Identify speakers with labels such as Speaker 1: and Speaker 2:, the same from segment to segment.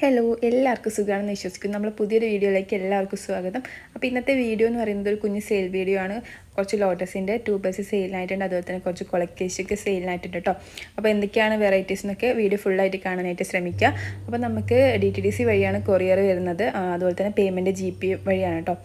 Speaker 1: Hello എല്ലാവർക്കും സുഖമാണെന്ന് വിശ്വസിക്കുന്നു. നമ്മൾ പുതിയൊരു വീഡിയോയിലേക്ക് എല്ലാവർക്കും സ്വാഗതം. അപ്പോൾ ഇന്നത്തെ വീഡിയോ എന്ന് പറയുന്നത് ഒരു കുഞ്ഞ് സെയിൽ വീഡിയോ ആണ്. കുറച്ച് ലോട്ടസിന്റെ ട്യൂബേഴ്സ് സെയിലിനായിട്ടുണ്ട് അതുപോലെ തന്നെ കുറച്ച് കൊളക്കേഷൊക്കെ സെയിലിനായിട്ടുണ്ട് കേട്ടോ. അപ്പോൾ എന്തൊക്കെയാണ് വെറൈറ്റീസ് എന്നൊക്കെ വീഡിയോ ഫുള്ളായിട്ട് കാണാനായിട്ട് ശ്രമിക്കുക. അപ്പോൾ നമുക്ക് ഡി ടി ഡി സി വഴിയാണ് കൊറിയർ വരുന്നത്. അതുപോലെ തന്നെ പേയ്മെന്റ് ജി പി വഴിയാണ് കേട്ടോ.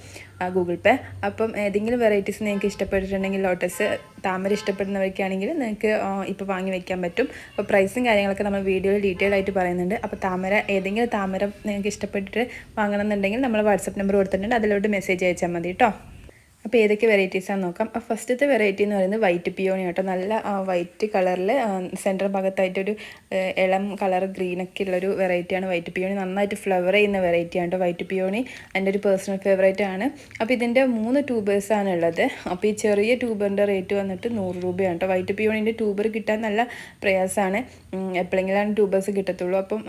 Speaker 1: ഗൂഗിൾ പേ അപ്പം ഏതെങ്കിലും വെറൈറ്റീസ് നിങ്ങൾക്ക് ഇഷ്ടപ്പെട്ടിട്ടുണ്ടെങ്കിൽ ലോട്ടസ് താമര ഇഷ്ടപ്പെടുന്നവർക്കാണെങ്കിൽ നിങ്ങൾക്ക് ഇപ്പോൾ വാങ്ങി വെക്കാൻ പറ്റും. അപ്പോൾ പ്രൈസും കാര്യങ്ങളൊക്കെ നമ്മൾ വീഡിയോയിൽ ഡീറ്റെയിൽ ആയിട്ട് പറയുന്നുണ്ട്. അപ്പോൾ താമര ഏതെങ്കിലും താമര നിങ്ങൾക്ക് ഇഷ്ടപ്പെട്ടിട്ട് വാങ്ങണമെന്നുണ്ടെങ്കിൽ നമ്മൾ വാട്സപ്പ് നമ്പർ കൊടുത്തിട്ടുണ്ട്. അതിലോട്ട് മെസ്സേജ് അയച്ചാൽ മതി കേട്ടോ അപ്പോൾ ഏതൊക്കെ വെറൈറ്റീസാണെന്ന് നോക്കാം. അപ്പോൾ ഫസ്റ്റത്തെ വെറൈറ്റി എന്ന് പറയുന്നത് വൈറ്റ് പിയോണി കേട്ടോ നല്ല വൈറ്റ് കളറിൽ സെന്റർ ഭാഗത്തായിട്ടൊരു ആ, ഇളം കളർ ഗ്രീനൊക്കെ ഉള്ളൊരു വെറൈറ്റിയാണ് വൈറ്റ് പിയോണി നന്നായിട്ട് ഫ്ലവർ ചെയ്യുന്ന വെറൈറ്റിയാണ് കേട്ടോ വൈറ്റ് പിയോണി എന്റെ ഒരു പേഴ്സണൽ ഫേവറേറ്റ് ആണ്. അപ്പോൾ ഇതിന്റെ മൂന്ന് ട്യൂബേഴ്സാണ് ഉള്ളത്. അപ്പോൾ ഈ ചെറിയ ട്യൂബറിന്റെ റേറ്റ് വന്നിട്ട് നൂറ് രൂപയാണ് കേട്ടോ വൈറ്റ് പിയോണിന്റെ ട്യൂബർ കിട്ടാൻ നല്ല പ്രയാസമാണ്. എപ്പോഴെങ്കിലാണ് ട്യൂബേഴ്സ് കിട്ടത്തുള്ളൂ. അപ്പം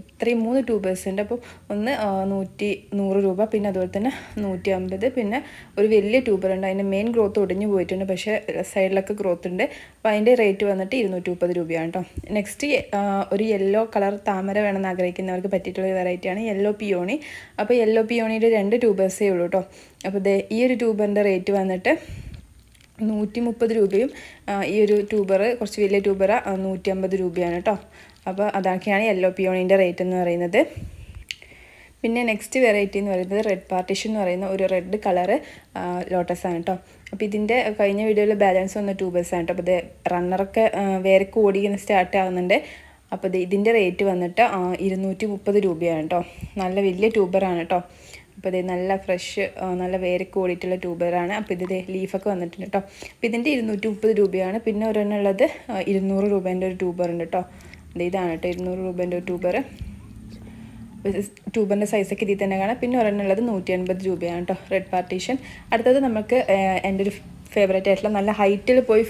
Speaker 1: ഇത്രയും മൂന്ന് ട്യൂബേഴ്സ് ഉണ്ട് അപ്പം ഒന്ന് ആ, നൂറ്റി നൂറ് രൂപ പിന്നെ അതുപോലെ തന്നെ നൂറ്റി അമ്പത് പിന്നെ ഒരു വലിയ ട്യൂബർ ഉണ്ട്. അതിന്റെ മെയിൻ ഗ്രോത്ത് ഒടിഞ്ഞു പോയിട്ടുണ്ട്. പക്ഷേ സൈഡിലൊക്കെ ഗ്രോത്ത് ഉണ്ട്. അപ്പോൾ അതിന്റെ റേറ്റ് വന്നിട്ട് ഇരുന്നൂറ്റി മുപ്പത് രൂപയാണ് കേട്ടോ നെക്സ്റ്റ് ഒരു യെല്ലോ കളർ താമര വേണമെന്ന് ആഗ്രഹിക്കുന്നവർക്ക് പറ്റിയിട്ടുള്ള വെറൈറ്റിയാണ് യെല്ലോ പിയോണി അപ്പോൾ യെല്ലോ പിയോണിയുടെ രണ്ട് ട്യൂബേഴ്സേ ഉള്ളൂ കേട്ടോ അപ്പോൾ ഈ ഒരു ട്യൂബറിന്റെ റേറ്റ് വന്നിട്ട് നൂറ്റി മുപ്പത് രൂപയും ഈ ഒരു ട്യൂബർ കുറച്ച് വലിയ ട്യൂബർ നൂറ്റി അമ്പത് രൂപയാണ് കേട്ടോ അപ്പോൾ അതൊക്കെയാണ് യെല്ലോ പിയോണിന്റെ റേറ്റ് എന്ന് പറയുന്നത്. പിന്നെ നെക്സ്റ്റ് വെറൈറ്റി എന്ന് പറയുന്നത് റെഡ് പാർട്ടിഷൻ എന്ന് പറയുന്ന ഒരു റെഡ് കളറ് ലോട്ടസ് ആണ് കേട്ടോ അപ്പോൾ ഇതിന്റെ കഴിഞ്ഞ വീഡിയോയിൽ ബാലൻസ് വന്ന ട്യൂബേഴ്സ് ആണ് കേട്ടോ അപ്പോൾ ഇത് റണ്ണറൊക്കെ വേരക്ക് ഓടിക്കുന്ന സ്റ്റാർട്ട് ആകുന്നുണ്ട് അപ്പോൾ ഇത് ഇതിന്റെ റേറ്റ് വന്നിട്ട് ഇരുന്നൂറ്റി മുപ്പത് രൂപയാണ് കേട്ടോ നല്ല വലിയ ട്യൂബറാണ് കേട്ടോ അപ്പോൾ ഇത് നല്ല ഫ്രഷ് നല്ല വേരക്ക് ഓടിയിട്ടുള്ള ട്യൂബറാണ് അപ്പോൾ ഇത് ലീഫൊക്കെ വന്നിട്ടുണ്ട് കേട്ടോ അപ്പോൾ ഇതിന്റെ ഇരുന്നൂറ്റി മുപ്പത് രൂപയാണ്. പിന്നെ ഒരെണ്ണം ഉള്ളത് ഇരുന്നൂറ് രൂപേന്റെ ഒരു ട്യൂബർ ഉണ്ട് കേട്ടോ ഇതാണ് കേട്ടോ ഇരുന്നൂറ് രൂപേന്റെ ഒരു ട്യൂബർ ട്യൂബറിന്റെ സൈസൊക്കെ ഇതിൽ തന്നെ കാണാം പിന്നെ ഒരെണ്ണം ഉള്ളത് നൂറ്റി അൻപത് രൂപയാണ് കേട്ടോ റെഡ് പാർട്ടീഷൻ അടുത്തത് നമുക്ക് എന്റെ ഒരു ഫേവറേറ്റ് ആയിട്ടുള്ള നല്ല ഹൈറ്റിൽ പോയി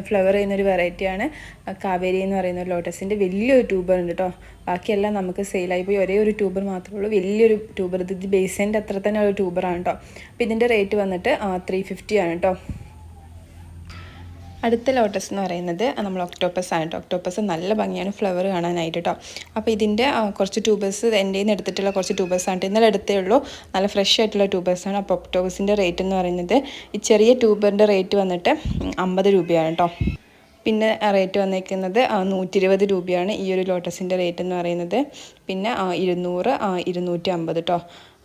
Speaker 1: ഫ്ലവർ ചെയ്യുന്നൊരു വെറൈറ്റിയാണ് കാവേരി എന്ന് പറയുന്ന ഒരു ലോട്ടസിന്റെ വലിയൊരു ട്യൂബർ ഉണ്ട് കേട്ടോ ബാക്കിയെല്ലാം നമുക്ക് സെയിലായി പോയി ഒരേ ഒരു ട്യൂബർ മാത്രമേ ഉള്ളൂ. വലിയൊരു ട്യൂബർ ഇത് ബേസിന്റെ അത്ര തന്നെ ഒരു ട്യൂബറാണ് കേട്ടോ അപ്പോൾ ഇതിന്റെ റേറ്റ് വന്നിട്ട് ത്രീ ഫിഫ്റ്റി ആണ് കേട്ടോ അടുത്ത ലോട്ടസ് എന്ന് പറയുന്നത് നമ്മൾ ഒക്ടോപ്പസ് ആണ് കേട്ടോ ഒക്ടോപ്പസ് നല്ല ഭംഗിയാണ് ഫ്ലവർ കാണാനായിട്ട് കേട്ടോ അപ്പോൾ ഇതിന്റെ കുറച്ച് ട്യൂബേഴ്സ് എന്റെ നിന്ന് എടുത്തിട്ടുള്ള കുറച്ച് ട്യൂബേഴ്സ് ആണ് ഇന്നലെ എടുത്തേ ഉള്ളൂ. നല്ല ഫ്രഷ് ആയിട്ടുള്ള ട്യൂബേഴ്സ് ആണ്. അപ്പോൾ ഒക്ടോപ്പസിന്റെ റേറ്റ് എന്ന് പറയുന്നത് ഈ ചെറിയ ട്യൂബറിന്റെ റേറ്റ് വന്നിട്ട് അമ്പത് രൂപയാണ് കേട്ടോ പിന്നെ റേറ്റ് വന്നേക്കുന്നത് നൂറ്റി ഇരുപത് രൂപയാണ് ഈ ഒരു ലോട്ടസിന്റെ റേറ്റ് എന്ന് പറയുന്നത്. പിന്നെ ഇരുന്നൂറ് ഇരുന്നൂറ്റി അമ്പത് കേട്ടോ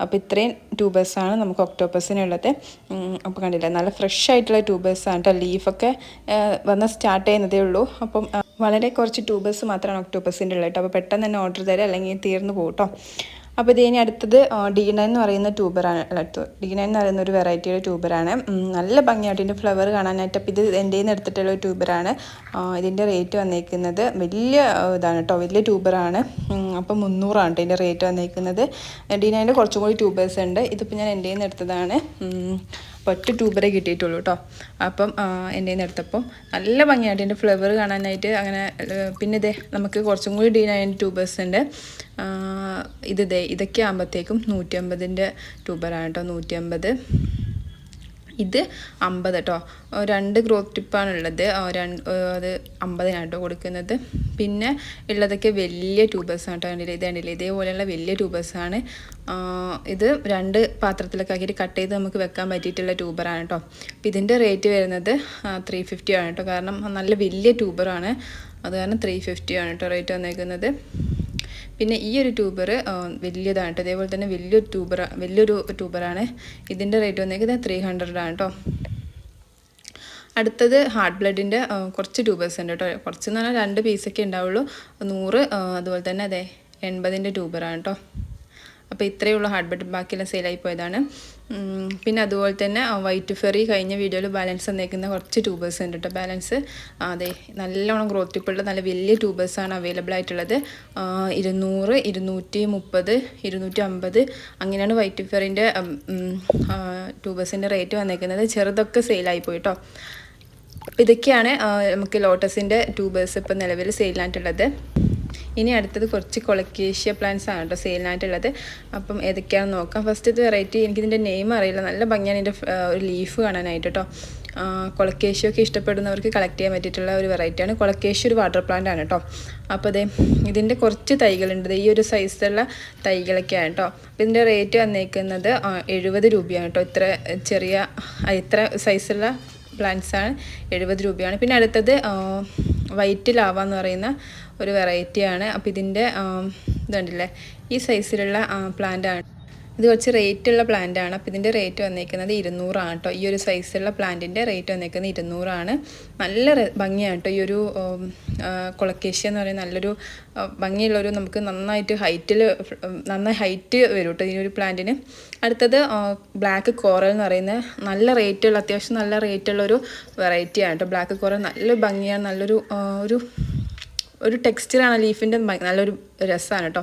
Speaker 1: അപ്പോൾ ഇത്രയും ട്യൂബേഴ്സാണ് നമുക്ക് ഒക്ടോപ്പസിനുള്ളത് അപ്പോൾ കണ്ടില്ല നല്ല ഫ്രഷ് ആയിട്ടുള്ള ട്യൂബേഴ്സാണ് കേട്ടോ ലീഫൊക്കെ വന്ന് സ്റ്റാർട്ട് ചെയ്യുന്നതേ ഉള്ളൂ. അപ്പം വളരെ കുറച്ച് ട്യൂബേഴ്സ് മാത്രമാണ് ഒക്ടോപ്പസിന്റെ ഉള്ളത് കേട്ടോ അപ്പോൾ പെട്ടെന്ന് തന്നെ ഓർഡർ തരാം അല്ലെങ്കിൽ തീർന്നു പോകും കേട്ടോ അപ്പോൾ ഇത് ഇനി അടുത്തത് ഡി എന്ന് പറയുന്ന ട്യൂബറാണ്. ഡി നയൻ എന്ന് പറയുന്ന ഒരു വെറൈറ്റിയുടെ ട്യൂബറാണ്. നല്ല ഭംഗിയായിട്ട് ഇതിന്റെ ഫ്ലവർ കാണാനായിട്ട് അപ്പോൾ ഇത് എന്റെ നിന്ന് എടുത്തിട്ടുള്ള ഒരു ട്യൂബറാണ്. ഇതിന്റെ റേറ്റ് വന്നേക്കുന്നത് വലിയ ഇതാണ് കേട്ടോ വലിയ ട്യൂബറാണ്. അപ്പോൾ മുന്നൂറാണ് കേട്ടോ ഇതിന്റെ റേറ്റ് വന്നേക്കുന്നത്. ഡി കുറച്ചും കൂടി ട്യൂബേഴ്സ് ഉണ്ട്. ഇതിപ്പോൾ ഞാൻ എന്റെ നിന്ന് എടുത്തതാണ് ഒറ്റ ട്യൂബറേ കിട്ടിയിട്ടുള്ളൂ കേട്ടോ അപ്പം എന്റെ നിന്ന് എടുത്തപ്പം നല്ല ഭംഗിയായിട്ട് എന്റെ ഫ്ലവർ കാണാനായിട്ട് അങ്ങനെ പിന്നെ ഇതേ നമുക്ക് കുറച്ചും കൂടി ഡീനായ ട്യൂബേഴ്സ് ഉണ്ട്. ഇത് ദേ ഇതൊക്കെ ആകുമ്പോഴത്തേക്കും നൂറ്റി അമ്പതിന്റെ ട്യൂബറാണ് കേട്ടോ നൂറ്റി അമ്പത് ഇത് അമ്പത് കേട്ടോ രണ്ട് ഗ്രോത്ത് ടിപ്പാണ് ഉള്ളത്. ആ, രണ്ട് അത് അമ്പതിനാണ് കേട്ടോ കൊടുക്കുന്നത്. പിന്നെ ഉള്ളതൊക്കെ വലിയ ട്യൂബേഴ്സാണ് കേട്ടോ കണ്ടില്ലേ ഇതാണ്ടില്ല ഇതേപോലെയുള്ള വലിയ ട്യൂബേഴ്സാണ്. ഇത് രണ്ട് പാത്രത്തിലൊക്കെ ആക്കിയിട്ട് കട്ട് ചെയ്ത് നമുക്ക് വെക്കാൻ പറ്റിയിട്ടുള്ള ട്യൂബറാണ് കേട്ടോ അപ്പോൾ ഇതിന്റെ റേറ്റ് വരുന്നത് ത്രീ ഫിഫ്റ്റി ആണ് കേട്ടോ കാരണം നല്ല വലിയ ട്യൂബറാണ്. അത് കാരണം ത്രീ ഫിഫ്റ്റി ആണ് കേട്ടോ റേറ്റ് വന്നേക്കുന്നത്. പിന്നെ ഈ ഒരു ട്യൂബർ വലിയതാണ് കേട്ടോ. അതേപോലെ തന്നെ വലിയൊരു ട്യൂബർ വലിയൊരു ട്യൂബറാണ്. ഇതിന്റെ റേറ്റ് വന്നേക്കുന്നത് ത്രീ ആണ് കേട്ടോ അടുത്തത് ഹാർട്ട് ബ്ലഡിന്റെ കുറച്ച് ട്യൂബേഴ്സ് ഉണ്ട് കേട്ടോ കുറച്ച് എന്ന് പറഞ്ഞാൽ രണ്ട് പീസൊക്കെ ഉണ്ടാവുള്ളൂ. നൂറ് അതുപോലെ തന്നെ അതെ എൺപതിന്റെ ട്യൂബറാണ് കേട്ടോ അപ്പോൾ ഇത്രയേ ഉള്ളൂ ഹാർഡ് ബട്ടൺ ബാക്കിയെല്ലാം സെയിലായി പോയതാണ്. പിന്നെ അതുപോലെ തന്നെ വൈറ്റ് ഫെറി കഴിഞ്ഞ വീഡിയോയിൽ ബാലൻസ് തന്നേക്കുന്ന കുറച്ച് ട്യൂബേഴ്സ് ഉണ്ട് കേട്ടോ. ബാലൻസ് അതെ നല്ലോണം ഗ്രോത്ത് ടിപ്പുള്ള നല്ല വലിയ ട്യൂബേഴ്സാണ് അവൈലബിൾ ആയിട്ടുള്ളത്. ഇരുന്നൂറ് ഇരുന്നൂറ്റി മുപ്പത് ഇരുന്നൂറ്റി അമ്പത് അങ്ങനെയാണ് വൈറ്റ് ഫെറിന്റെ ട്യൂബേഴ്സിന്റെ റേറ്റ് വന്നേക്കുന്നത്. ചെറുതൊക്കെ സെയിലായി പോയി കേട്ടോ. അപ്പോൾ ഇതൊക്കെയാണ് നമുക്ക് ലോട്ടസിന്റെ ട്യൂബേഴ്സ് ഇപ്പോൾ നിലവിൽ സെയിലിനായിട്ടുള്ളത് ഇനി അടുത്തത് കുറച്ച് കൊളക്കേഷ്യ പ്ലാന്റ്സ് ആണ് കേട്ടോ സെയിലിനായിട്ടുള്ളത് അപ്പം ഏതൊക്കെയാണെന്ന് നോക്കാം. ഫസ്റ്റ് ഇത് വെറൈറ്റി എനിക്കിതിന്റെ നെയിം അറിയില്ല. നല്ല ഭംഗിയാണ് ഇതിന്റെ ഒരു ലീഫ് കാണാനായിട്ട് കേട്ടോ. കൊളക്കേഷ്യൊക്കെ ഇഷ്ടപ്പെടുന്നവർക്ക് കളക്ട് ചെയ്യാൻ പറ്റിയിട്ടുള്ള ഒരു വെറൈറ്റിയാണ് കൊളക്കേഷ്യ ഒരു വാട്ടർ പ്ലാന്റ് ആണ് കേട്ടോ. അപ്പോൾ അതെ ഇതിന്റെ കുറച്ച് തൈകളുണ്ട്. ഈ ഒരു സൈസിലുള്ള തൈകളൊക്കെയാണ് കേട്ടോ. അപ്പോൾ ഇതിന്റെ റേറ്റ് വന്നേക്കുന്നത് എഴുപത് രൂപയാണ് കേട്ടോ. ഇത്ര ചെറിയ ഇത്ര സൈസുള്ള പ്ലാന്റ്സാണ് എഴുപത് രൂപയാണ്. പിന്നെ അടുത്തത് വൈറ്റ് ലാവ എന്ന് പറയുന്ന ഒരു വെറൈറ്റിയാണ് അപ്പോൾ ഇതിന്റെ ഇതുണ്ടല്ലേ ഈ സൈസിലുള്ള പ്ലാന്റ് ആണ്. ഇത് കുറച്ച് റേറ്റ് ഉള്ള പ്ലാന്റ് ആണ് അപ്പോൾ ഇതിന്റെ റേറ്റ് വന്നേക്കുന്നത് ഇരുന്നൂറാണ് കേട്ടോ ഈ ഒരു സൈസുള്ള പ്ലാന്റിന്റെ റേറ്റ് വന്നേക്കുന്നത് ഇരുന്നൂറാണ്. നല്ല ഭംഗിയാണ് കേട്ടോ ഈ ഒരു കൊളക്കേഷ്യ എന്ന് പറയുന്ന നല്ലൊരു ഭംഗിയുള്ളൊരു നമുക്ക് നന്നായിട്ട് ഹൈറ്റിൽ നന്നായി ഹൈറ്റ് വരും കേട്ടോ ഈ ഒരു പ്ലാന്റിന്. അടുത്തത് ബ്ലാക്ക് കോറൽ എന്ന് പറയുന്ന നല്ല റേറ്റുള്ള അത്യാവശ്യം നല്ല റേറ്റുള്ളൊരു വെറൈറ്റിയാണ് കേട്ടോ ബ്ലാക്ക് കോറൽ നല്ല ഭംഗിയാണ് നല്ലൊരു ഒരു ഒരു ഒരു ടെക്സ്ചറാണ് ലീഫിന്റെ നല്ലൊരു രസമാണ് കേട്ടോ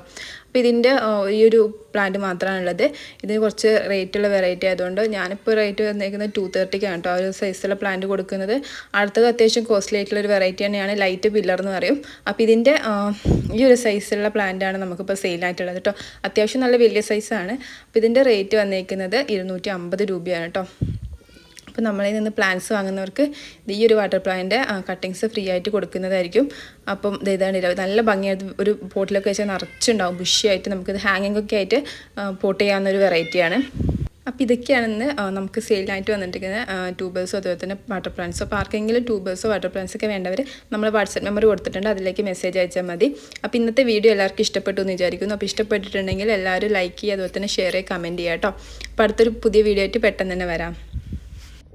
Speaker 1: അപ്പോൾ ഇതിന്റെ ഈ ഒരു പ്ലാന്റ് മാത്രമാണുള്ളത് ഇതിന് കുറച്ച് റേറ്റുള്ള വെറൈറ്റി ആയതുകൊണ്ട് ഞാനിപ്പോൾ റേറ്റ് വന്നിരിക്കുന്നത് ടു തേർട്ടിക്കാണ് കേട്ടോ ആ ഒരു സൈസുള്ള പ്ലാന്റ് കൊടുക്കുന്നത്. അടുത്തത് അത്യാവശ്യം കോസ്റ്റ്ലി ആയിട്ടുള്ള ഒരു വെറൈറ്റി തന്നെയാണ് ലൈറ്റ് പില്ലർ എന്ന് പറയും. അപ്പോൾ ഇതിന്റെ ഈ ഒരു സൈസുള്ള പ്ലാന്റാണ് നമുക്കിപ്പോൾ സെയിലായിട്ടുള്ളത് കേട്ടോ അത്യാവശ്യം നല്ല വലിയ സൈസാണ് അപ്പോൾ ഇതിന്റെ റേറ്റ് വന്നിരിക്കുന്നത് ഇരുന്നൂറ്റി അമ്പത് രൂപയാണ് കേട്ടോ അപ്പോൾ നമ്മളിൽ നിന്ന് പ്ലാന്റ്സ് വാങ്ങുന്നവർക്ക് ഈ ഒരു വാട്ടർ പ്ലാന്റിന്റെ കട്ടിങ്സ് ഫ്രീ ആയിട്ട് കൊടുക്കുന്നതായിരിക്കും. അപ്പം ഇത് ഇതാണ് നല്ല ഭംഗിയായിട്ട് ഒരു പോട്ടിലൊക്കെ വെച്ചാൽ നിറച്ചുണ്ടാവും. ബുഷിയായിട്ട് നമുക്കിത് ഹാങ്ങിങ് ഒക്കെ ആയിട്ട് പോട്ട് ചെയ്യാവുന്ന ഒരു വെറൈറ്റിയാണ് അപ്പോൾ ഇതൊക്കെയാണെന്ന് നമുക്ക് സെയിലായിട്ട് വന്നിട്ടിരിക്കുന്ന ട്യൂബേഴ്സോ അതുപോലെ തന്നെ വാട്ടർ പ്ലാന്റ്സോ അപ്പോൾ ആർക്കെങ്കിലും ട്യൂബേഴ്സോ വാട്ടർ പ്ലാന്റ്സ് ഒക്കെ വേണ്ടവർ നമ്മൾ വാട്സപ്പ് നമ്പർ കൊടുത്തിട്ടുണ്ട്. അതിലേക്ക് മെസ്സേജ് അയച്ചാൽ മതി. അപ്പോൾ ഇന്നത്തെ വീഡിയോ എല്ലാവർക്കും ഇഷ്ടപ്പെട്ടു എന്ന് വിചാരിക്കുന്നു. അപ്പോൾ ഇഷ്ടപ്പെട്ടിട്ടുണ്ടെങ്കിൽ എല്ലാവരും ലൈക്ക് ചെയ്യുക അതുപോലെ തന്നെ ഷെയർ ചെയ്യുക കമന്റ് ചെയ്യുക കേട്ടോ. അപ്പോൾ അടുത്തൊരു പുതിയ വീഡിയോ ആയിട്ട് പെട്ടെന്ന് തന്നെ വരാം.